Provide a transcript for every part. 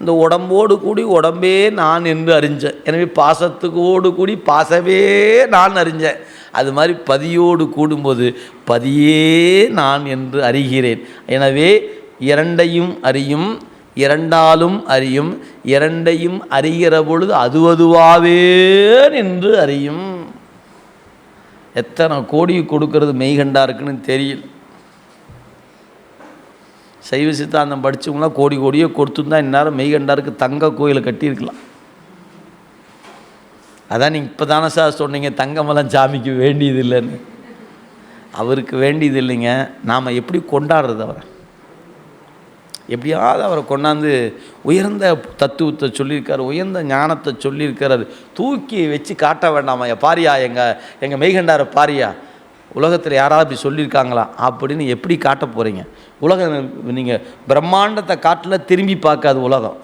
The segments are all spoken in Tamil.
இந்த உடம்போடு கூடி உடம்பே நான் என்று அறிஞ்சேன். எனவே பாசத்துக்கோடு கூடி பாசவே நான் அறிஞ்சேன். அது மாதிரி பதியோடு கூடும்போது பதியே நான் என்று அறிகிறேன். எனவே இரண்டையும் அறியும் இரண்டாலும் அறியும் இரண்டையும் அறிகிற பொழுது அதுவதுவாவே என்று அறியும். எத்தனை கோடி கொடுக்கறது மெய்கண்டா இருக்குன்னு தெரியல. சைவ சித்தாந்தம் படித்தவங்களாம் கோடி கோடியே கொடுத்துருந்தா இந்நேரம் மெய்கண்டாருக்கு தங்க கோயிலை கட்டியிருக்கலாம். அதான் நீங்கள் இப்போ தானே சார் சொன்னீங்க தங்கமெல்லாம் சாமிக்கு வேண்டியது இல்லைன்னு அவருக்கு வேண்டியது இல்லைங்க நாம் எப்படி கொண்டாடுறது அவரை? எப்படியாவது அவரை கொண்டாந்து உயர்ந்த தத்துவத்தை சொல்லியிருக்காரு உயர்ந்த ஞானத்தை சொல்லியிருக்காரு. தூக்கி வச்சு காட்ட வேண்டாமா? பாரியா எங்கள் எங்கள் மெய்கண்டார பாரியா? உலகத்தில் யாராவது அப்படி சொல்லியிருக்காங்களா? அப்படின்னு எப்படி காட்ட போகிறீங்க உலகம் நீங்கள் பிரம்மாண்டத்தை காட்டில் திரும்பி பார்க்காது உலகம்.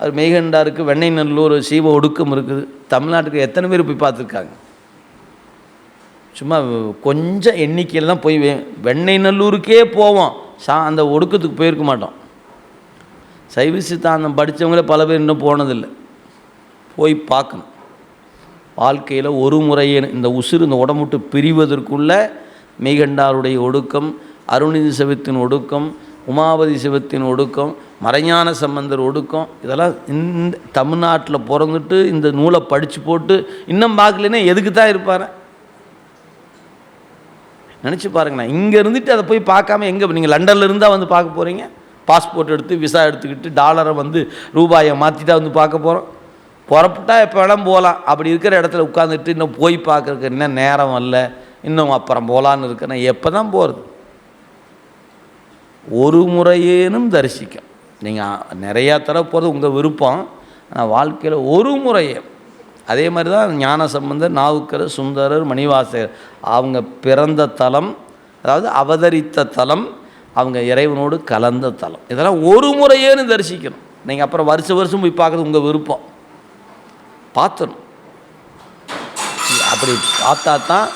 அது மெய்கண்டாருக்கு வெண்ணெய் நல்லூர் சீவ ஒடுக்கம் இருக்குது. தமிழ்நாட்டுக்கு எத்தனை பேர் போய் பார்த்துருக்காங்க? சும்மா கொஞ்சம் எண்ணிக்கையில் தான் போய் வெண்ணெய் நல்லூருக்கே போவோம். சா அந்த ஒடுக்கத்துக்கு போயிருக்க மாட்டோம். சைவ சித்தாந்தம் படித்தவங்களே பல பேர் இன்னும் போனதில்லை. போய் பார்க்கணும். வாழ்க்கையில் ஒரு முறையே இந்த உசுறு இந்த உடம்புட்டு பிரிவதற்குள்ள மெய்கண்டாருடைய ஒடுக்கம் அருணிதி சிவத்தின் ஒடுக்கம் உமாபதி சிவத்தின் ஒடுக்கம் மறைஞான சம்பந்தர் ஒடுக்கம் இதெல்லாம் இந்த தமிழ்நாட்டில் பிறந்துட்டு இந்த நூலை படித்து போட்டு இன்னும் பார்க்கலன்னா எதுக்கு தான் இருப்பார்? நினச்சி பாருங்கண்ணா இங்கே இருந்துட்டு அதை போய் பார்க்காம எங்கே நீங்கள் லண்டன்ல இருந்தால் வந்து பார்க்க போகிறீங்க பாஸ்போர்ட் எடுத்து விசா எடுத்துக்கிட்டு டாலரை வந்து ரூபாயை மாற்றி தான் வந்து பார்க்க போகிறோம் புறப்பட்டா எப்போ வேணால் போகலாம் அப்படி இருக்கிற இடத்துல உட்காந்துட்டு இன்னும் போய் பார்க்கறதுக்கு இன்னும் நேரம் வரல இன்னும் அப்புறம் போகலான்னு இருக்கேன் எப்போ தான் போகிறது ஒரு முறையேனும் தரிசிக்கும். நீங்கள் நிறையா தர போகிறது உங்கள் விருப்பம். ஆனால் வாழ்க்கையில் ஒரு முறையே. அதே மாதிரி தான் ஞான சம்பந்தர் நாவுக்கரர் சுந்தரர் மணிவாசகர். அவங்க பிறந்த தலம் அதாவது அவதரித்த தலம் அவங்க இறைவனோடு கலந்த தலம். இதெல்லாம் ஒரு முறையேன்னு தரிசிக்கணும். நீங்கள் அப்புறம் வருஷம் வருஷம் போய் பார்க்குறது உங்கள் விருப்பம். பார்த்துடணும் அப்படி பார்த்தா தான்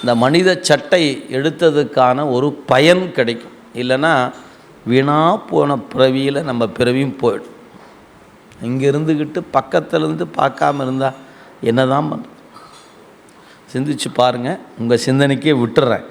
இந்த மனித சட்டை எடுத்ததுக்கான ஒரு பயன் கிடைக்கும். இல்லைன்னா வீணா போன பிறவியில் நம்ம பிறவியும் போயிடும். இங்கே இருந்துக்கிட்டு பக்கத்துலேருந்து பார்க்காம இருந்தால் என்ன தான் பண்ணுறது சிந்திச்சு பாருங்கள் உங்கள் சிந்தனைக்கே விட்டுறேன்.